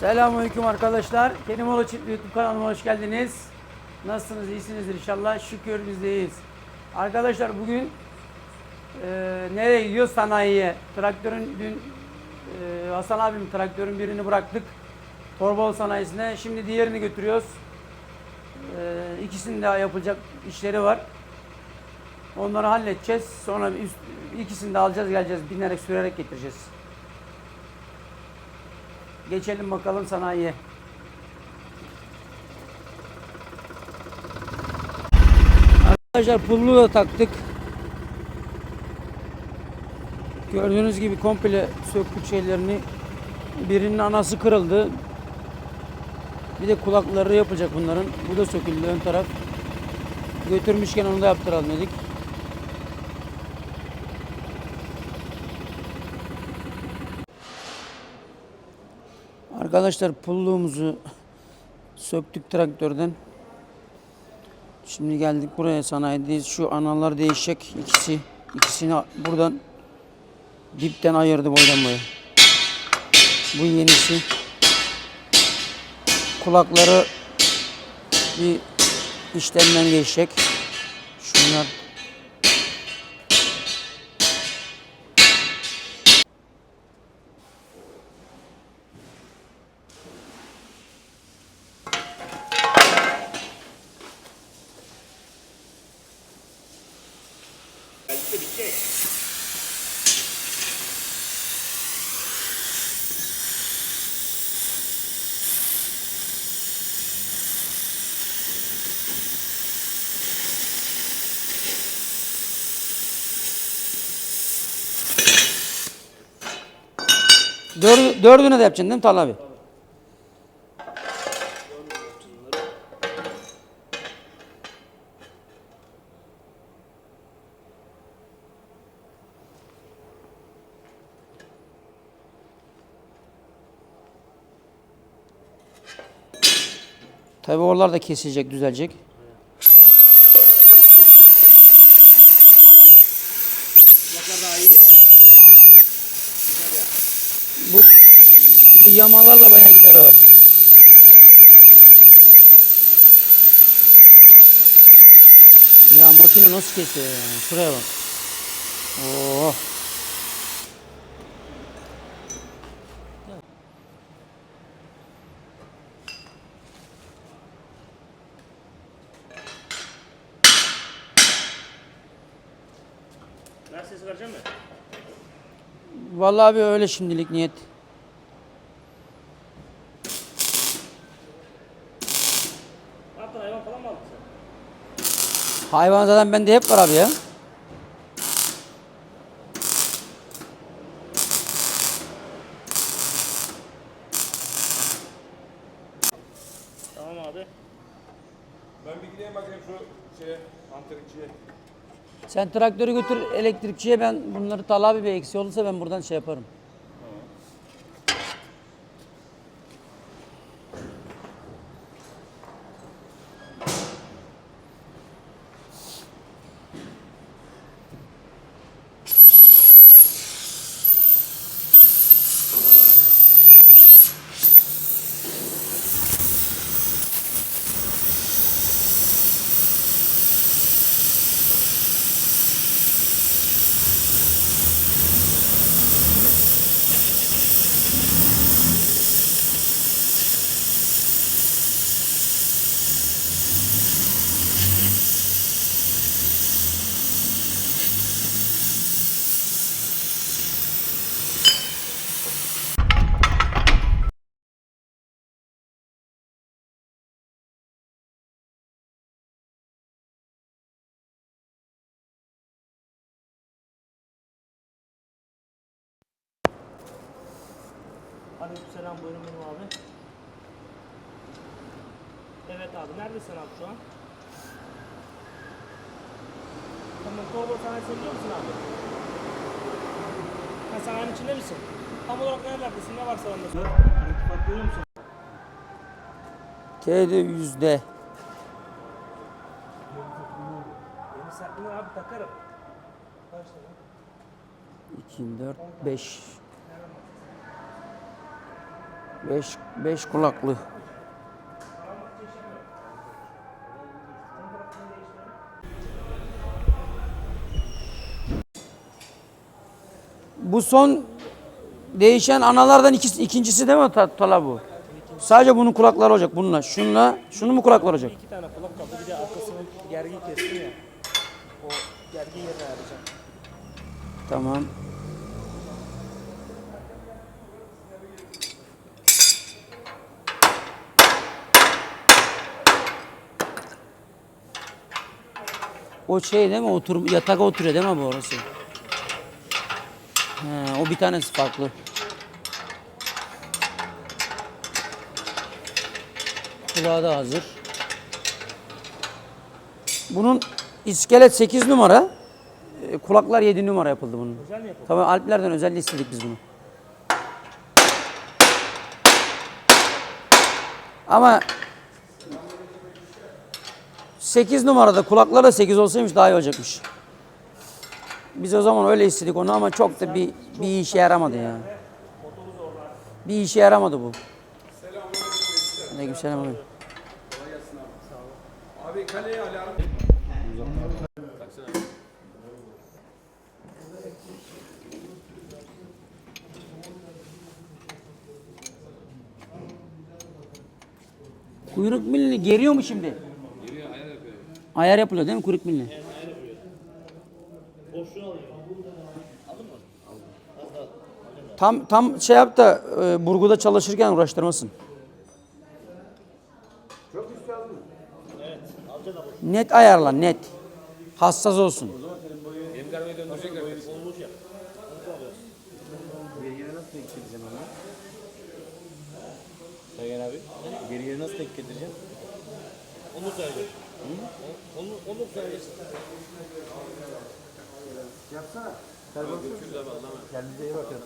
Selamünaleyküm arkadaşlar. Kerimoğlu Çiftli YouTube kanalıma hoş geldiniz. Nasılsınız? İyisinizdir inşallah. Şükür biz de iyiyiz. Arkadaşlar bugün e, nereye gidiyoruz? Sanayiye. Traktörün dün e, Hasan abim traktörün birini bıraktık. Torbalı sanayisine. Şimdi diğerini götürüyoruz. E, ikisinin daha yapılacak işleri var. Onları halledeceğiz. Sonra üst, ikisini de alacağız geleceğiz. Binerek sürerek getireceğiz. Geçelim bakalım sanayiye. Arkadaşlar pullu da taktık. Gördüğünüz gibi komple söktük şeylerini. Birinin anası kırıldı. Bir de kulakları yapacak bunların. Bu da söküldü ön taraf. Götürmüşken onu da yaptıralım dedik. Arkadaşlar pulluğumuzu söktük traktörden. Şimdi geldik buraya sanayideyiz. Şu analar değişecek ikisi. İkisini buradan dipten ayırdı boydan boya. Bu yenisi. Kulakları bir işlemden geçecek. Şunlar Dördü, dördünü de yapacaksın değil mi Talha abi? Tabii oralar da kesilecek, düzelecek. Bu, bu yamalarla bayağı gider o. Ya makine nasıl kesiyor ya? Şuraya bak. Oh. Vallahi abi öyle şimdilik niyet. Hayvan zaten bende hep var abi ya. Tamam abi. Ben bir gideyim bakayım şu şeye, antrikçiye. Sen traktörü götür elektrikçiye ben bunları Talha abi bir eksi olursa ben buradan şey yaparım. Aleykümselam buyurun benim abi. Evet abi neredesin abi şu an? Tamam Torbalı sanayisini biliyor musun abi? Ha sanayinin içinde misin? Tam olarak nerelerdesin? Ne varsa bende sor. Bak görüyor musun? T'de yüzde. Yeni sertliğini abi takarım. Kaç tane? 2, 4, 5. Beş, beş kulaklı. Bu son değişen analardan ikisi, ikincisi değil mi Ta- Tala bu? Sadece bunun kulakları olacak bununla. Şununla, şunun mu kulakları olacak? İki tane kulak kaldı. Bir de arkasını gergi kestim ya. O gergi yerine ayarlayacağım. Tamam. O şey değil mi? Otur, yatağa oturuyor değil mi bu orası? He, o bir tanesi farklı. Kulağı da hazır. Bunun iskelet 8 numara. e, Kulaklar 7 numara yapıldı bunun. Güzel mi yapalım? Tabii Alplerden özel istedik biz bunu. Ama 8 numarada kulaklar da 8 olsaymış daha iyi olacakmış. Biz o zaman öyle istedik onu ama çok da bir bir işe yaramadı ya. Bir işe yaramadı bu. Aleykümselam abi. Abi kaleye alarm. Kuyruk milini geriyor mu şimdi? Ayar. Ayar yapılıyor değil mi kuyruk milini? Tam tam şey yap da e, burguda çalışırken uğraştırmasın. Net ayarla net. Hassas olsun. Benim garbayı döndürecekler. Sayın abi, geriye nasıl tek getireceğim? Onu söyleyeceğim. Onu, onu söyleyeceğim. Kendinize iyi bakın.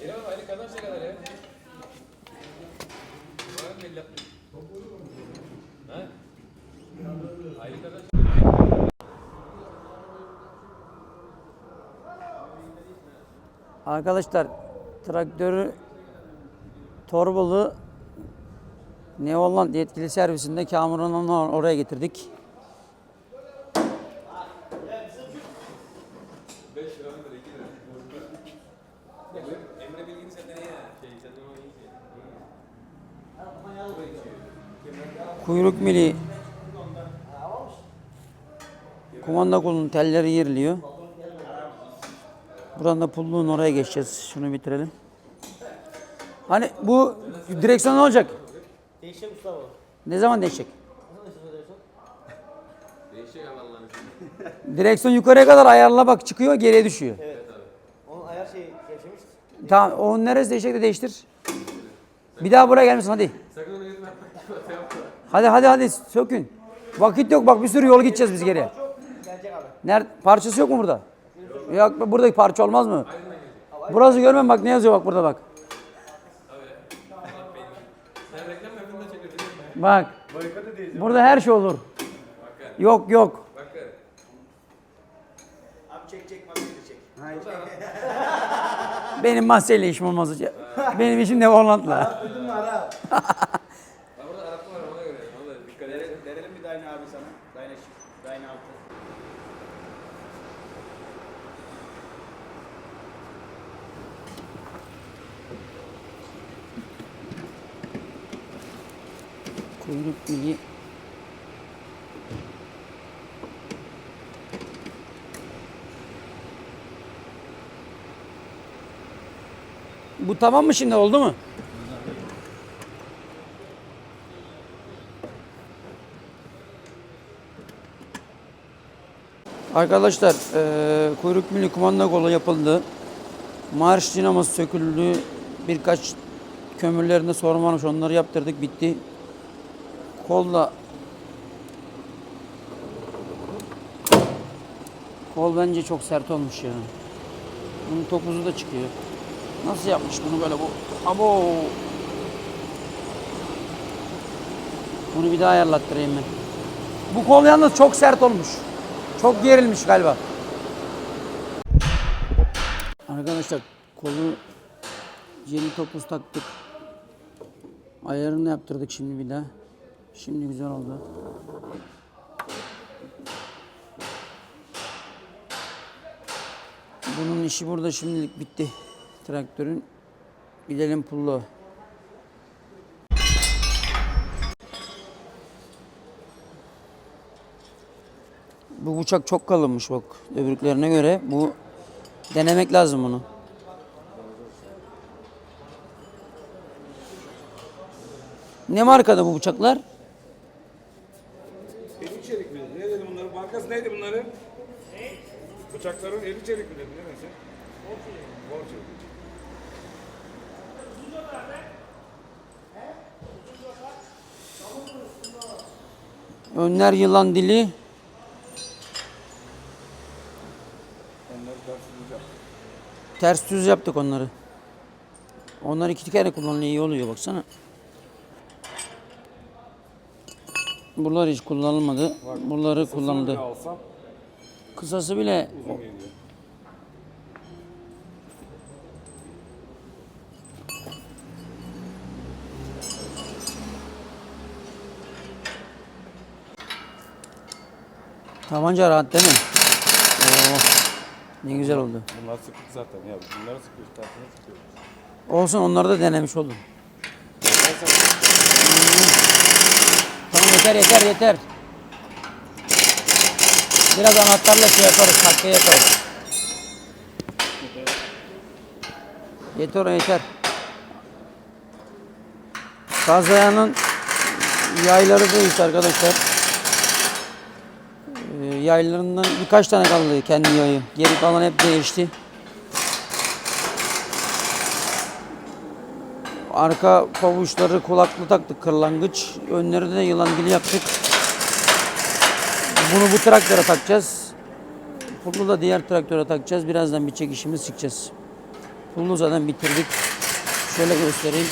Kerem abi aylık kazanç ne kadar ya? Var mı belli? Ha? Aylık kazanç. Arkadaşlar traktörü Torbalı Neoland yetkili servisinde Kamuran'ın oraya getirdik. Kuyruk mili kumanda kolunun telleri yeriliyor. Buradan da pulluğun oraya geçeceğiz. Şunu bitirelim. Hani bu direksiyon ne olacak? Değişecek usta bu. Ne zaman değişecek? Allah'ın. Direksiyon yukarıya kadar ayarla bak çıkıyor geriye düşüyor. Onun ayar şeyi gevşemiş. Tamam o neresi değişecek de değiştir. Bir daha buraya gelmesin hadi. Sakın onu yapma. Hadi hadi hadi sökün. Vakit yok bak bir sürü yol gideceğiz biz geriye. Nerede? Parçası yok mu burada? Yok buradaki parça olmaz mı? Burası görmem bak ne yazıyor bak burada bak. Bak. Burada her şey olur. Yok yok. Çek çek çek. Benim mahseyle işim olmaz. Benim işim de Holland'la. Mu ara? Ha burada Araplı var ona göre. Ona da dikkat et. Verelim, verelim bir Dyna abi sana. Dyna şık, Dyna altı. Kuyruk mili. Bu tamam mı şimdi oldu mu? Arkadaşlar eee kuyruk mili kumanda kolu yapıldı. Marş dinaması söküldü. Birkaç kömürlerinde sorun varmış onları yaptırdık bitti. Kolla Kol bence çok sert olmuş ya. Bunun topuzu da çıkıyor. Nasıl yapmış bunu böyle bu? Abo. Bunu bir daha ayarlattırayım ben. Bu kol yalnız çok sert olmuş. Çok gerilmiş galiba. Arkadaşlar kolu yeni topuz taktık. Ayarını yaptırdık şimdi bir daha. Şimdi güzel oldu. Bunun işi burada şimdilik bitti. Traktörün. Gidelim pullu. Bu bıçak çok kalınmış bak öbürüklerine göre. Bu denemek lazım bunu. Ne markada bu bıçaklar? Eli çelik mi? Ne dedi bunların? Markası neydi bunların? Ne? Bıçakların eli çelik mi dedi? Ne neyse? Bor çelik. Önler yılan dili. Ters düz yaptık onları. Onlar iki kere kullanılıyor iyi oluyor baksana. Buralar hiç kullanılmadı. Buraları kullanıldı. Alsam Kısası bile uzun geliyor. tabanca rahat değil mi? Oo, ne güzel oldu. Bunlar sıkık zaten ya. Bunları sıkıyoruz. Tersine sıkıyoruz. Olsun onları da denemiş oldum. Tamam yeter yeter yeter. Biraz anahtarla şey yaparız, takviye yaparız. Yeter o yeter. Kazayanın yayları değişti arkadaşlar. Ee, yaylarından birkaç tane kaldı kendi yayı. Geri kalan hep değişti. Arka pabuçları kulaklı taktık kırlangıç. Önleri de yılan dili yaptık. Bunu bu traktöre takacağız. Pullu da diğer traktöre takacağız. Birazdan bir çekişimiz çıkacağız. Pullu zaten bitirdik. Şöyle göstereyim.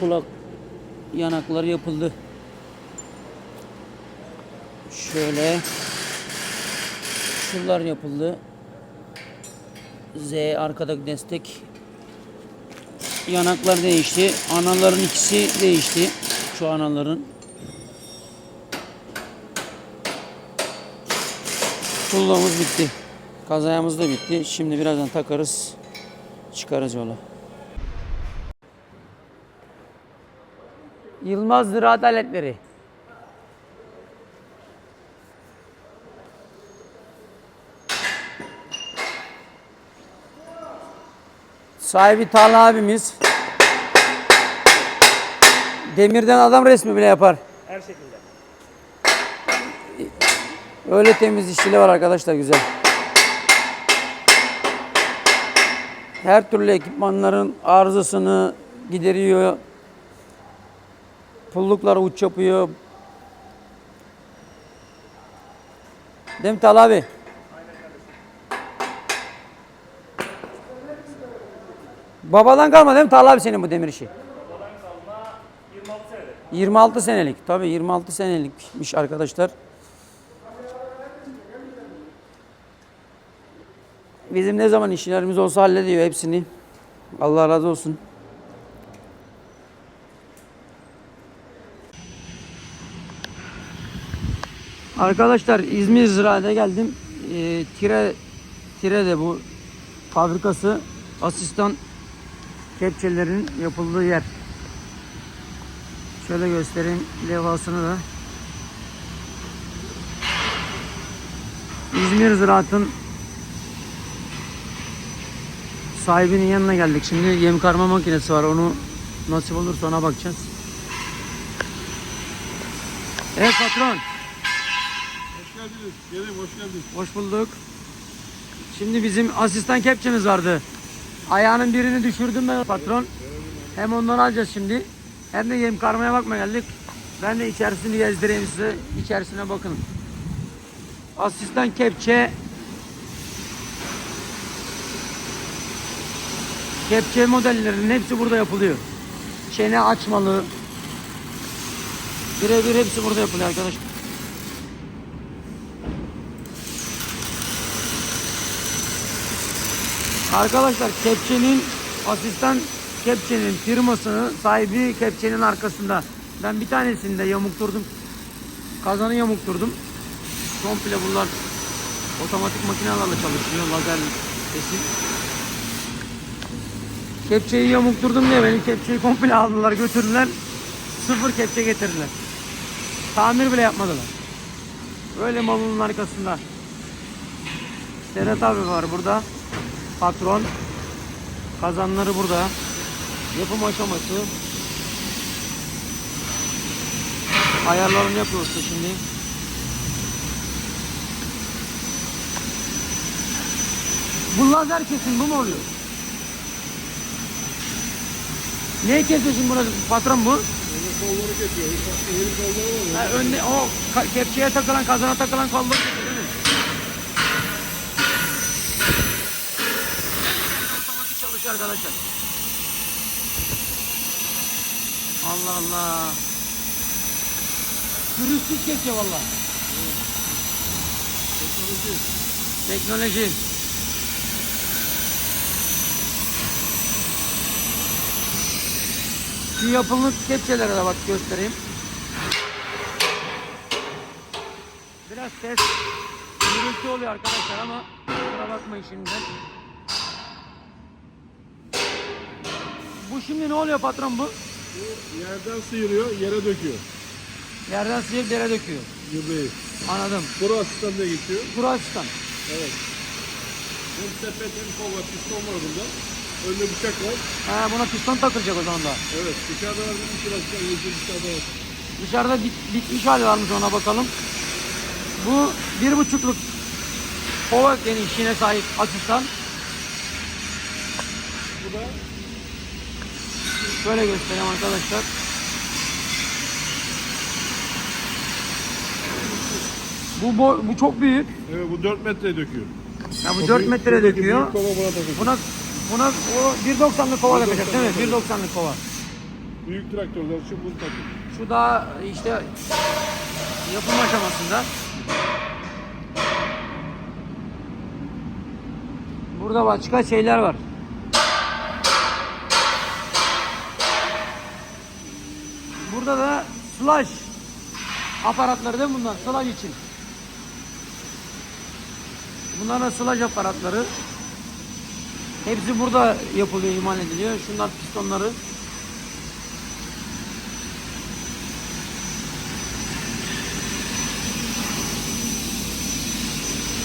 Kulak yanakları yapıldı. Şöyle. Şuralar yapıldı. Z arkadaki destek yanaklar değişti. Anaların ikisi değişti. Şu anaların. Pullumuz bitti. Kazayamız da bitti. Şimdi birazdan takarız. Çıkarız yola. Yılmaz Ziraat Aletleri. Sahibi Talha abimiz. Demirden adam resmi bile yapar. Her şekilde. Öyle temiz işçiliği var arkadaşlar güzel. Her türlü ekipmanların arızasını gideriyor. Pulluklar uç yapıyor. Değil mi abi? Babadan kalma değil mi Talha abi senin bu demir işi? 26 senedir. 26 senelik. Tabii 26 senelikmiş arkadaşlar. Bizim ne zaman işlerimiz olsa hallediyor hepsini. Allah razı olsun. Arkadaşlar İzmir Ziraat'a geldim. Ee, tire tire de bu fabrikası asistan kepçelerin yapıldığı yer. Şöyle göstereyim levhasını da. İzmir Ziraat'ın sahibinin yanına geldik. Şimdi yem karma makinesi var. Onu nasip olursa ona bakacağız. Evet patron. Hoş geldiniz. Gelin hoş geldiniz. Hoş bulduk. Şimdi bizim asistan kepçemiz vardı. Ayağının birini düşürdüm ben patron. Hem ondan alacağız şimdi. Hem de yem karmaya bakmaya geldik. Ben de içerisini gezdireyim size. İçerisine bakın. Asistan kepçe. Kepçe modellerinin hepsi burada yapılıyor. Çene açmalı. Birebir hepsi burada yapılıyor arkadaşlar. Arkadaşlar kepçenin asistan kepçenin firmasının sahibi kepçenin arkasında. Ben bir tanesinde yamukturdum. Kazanı yamukturdum. Komple bunlar otomatik makinelerle çalışıyor. Lazer kesim. Kepçeyi yamukturdum diye benim kepçeyi komple aldılar götürdüler. Sıfır kepçe getirdiler. Tamir bile yapmadılar. Öyle malının arkasında. Serhat abi var burada. Patron. Kazanları burada. Yapım aşaması. Ayarlarını yapıyoruz şimdi. Bu lazer kesim bu mu oluyor? Ne kesiyorsun burası patron bu? Kolları kesiyor. Eğri kolları var. Ha, önde o ka- kepçeye takılan kazana takılan kolları kesiyor değil mi? Otomatik çalışıyor arkadaşlar. Allah Allah. Pürüzsüz kesiyor valla. Teknoloji. Şu yapılmış kepçelere de bak göstereyim. Biraz ses gürültü oluyor arkadaşlar ama kusura bakmayın şimdiden. Bu şimdi ne oluyor patron bu? Yerden sıyırıyor, yere döküyor. Yerden sıyıp yere döküyor. Gübreyi. Anladım. Kuru asistan diye geçiyor. Kuru asistan. Evet. Hem sepet hem kol var, piston var bunda. Önde bıçak var. Ha, buna piston takılacak o zaman da. Evet, dışarıda var bir iki asistan, yeşil dışarıda var. Dışarıda bit- bitmiş hali varmış ona bakalım. Bu bir buçukluk kova genişliğine sahip asistan. Bu da Şöyle göstereyim arkadaşlar. Bu boy- bu çok büyük. evet, bu 4 metre döküyor. Ya bu O 4 büyük- metre buradaki döküyor. Büyük kova buna takılıyor. Buna buna o 1.90'lık kova yapacak değil mi? 1.90'lık kova. Büyük traktörler için bunu takıyor. Şu daha işte yapım aşamasında. Burada başka şeyler var. Burada da slash aparatları değil mi bunlar? Slash için. Bunlar da slash aparatları. Hepsi burada yapılıyor, imal ediliyor. Şunlar pistonları.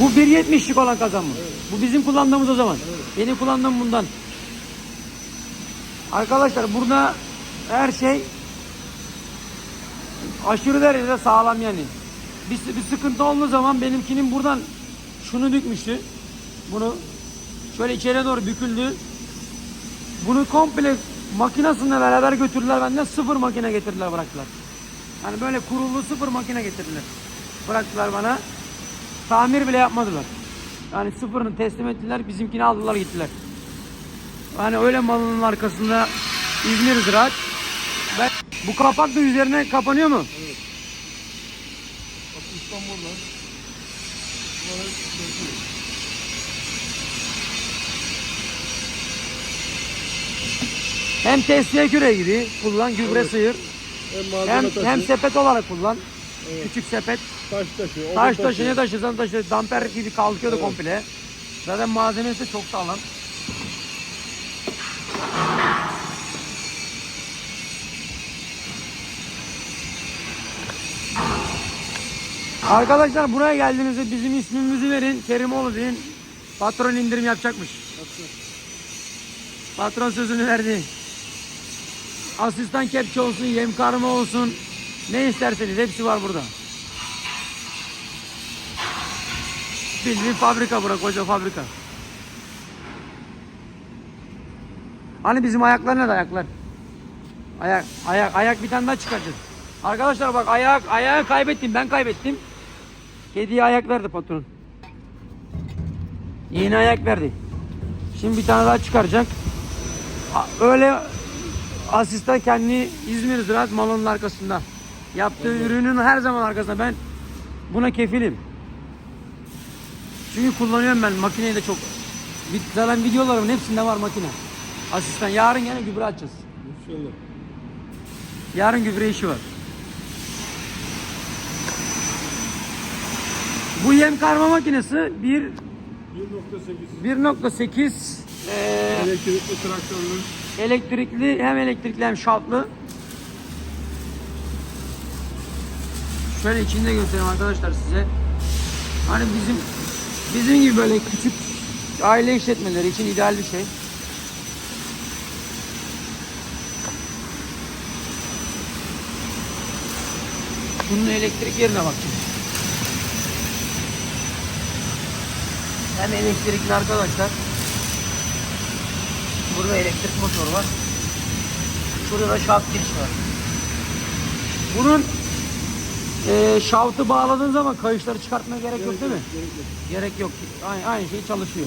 Bu 1.70'lik olan kazan mı? Bu bizim kullandığımız o zaman. Benim kullandığım bundan. Arkadaşlar burada her şey aşırı derecede sağlam yani. Bir, bir sıkıntı olduğu zaman benimkinin buradan şunu dökmüştü. Bunu şöyle içeri doğru büküldü. Bunu komple makinasıyla beraber götürdüler benden sıfır makine getirdiler bıraktılar. Yani böyle kurulu sıfır makine getirdiler. Bıraktılar bana. Tamir bile yapmadılar. Yani sıfırını teslim ettiler, bizimkini aldılar gittiler. Yani öyle malının arkasında İzmir Ziraat. Ben, bu kapak da üzerine kapanıyor mu? Bak İstanbul'dan hep döküyor. Hem testiye küre gibi kullan, gübre Evet. sıyır. Hem Hem, taşı, hem sepet olarak kullan. Evet. Küçük sepet. taş taşı. Taş taşı ne taşırsan taşı. Damper gibi kalkıyordu Evet. komple. Zaten malzemesi de çok sağlam. Arkadaşlar buraya geldiğinizde bizim ismimizi verin. Kerimoğlu deyin. Patron indirim yapacakmış. Patron sözünü verdi. Asistan kepçe olsun, yem karma olsun. Ne isterseniz hepsi var burada. Bildiğin fabrika bura koca fabrika. Hani bizim ayaklar nerede ayaklar? Ayak, ayak, ayak bir tane daha çıkaracağız. Arkadaşlar bak ayak, ayağı kaybettim ben kaybettim. Kediye ayak verdi patron. Yeni ayak verdi. Şimdi bir tane daha çıkaracak. Öyle asistan kendi İzmir Ziraat malının arkasında. Yaptığı ürünün her zaman arkasında ben buna kefilim. Çünkü kullanıyorum ben makineyi de çok. Zaten videolarımın hepsinde var makine. Asistan. Yarın gene gübre açacağız. İnşallah. Yarın gübre işi var. Bu yem karma makinesi bir 1.8 1.8 eee, elektrikli traktörlü. Elektrikli hem elektrikli hem şaltlı. Şöyle içinde göstereyim arkadaşlar size. Hani bizim bizim gibi böyle küçük aile işletmeleri için ideal bir şey. Bunun elektrik yerine bak. Hem elektrikli arkadaşlar. Burada elektrik motoru var. Şurada da şaft giriş var. Bunun eee şaftı bağladığın zaman kayışları çıkartmaya gerek yok değil mi? Gerek yok. Aynı, aynı şey çalışıyor.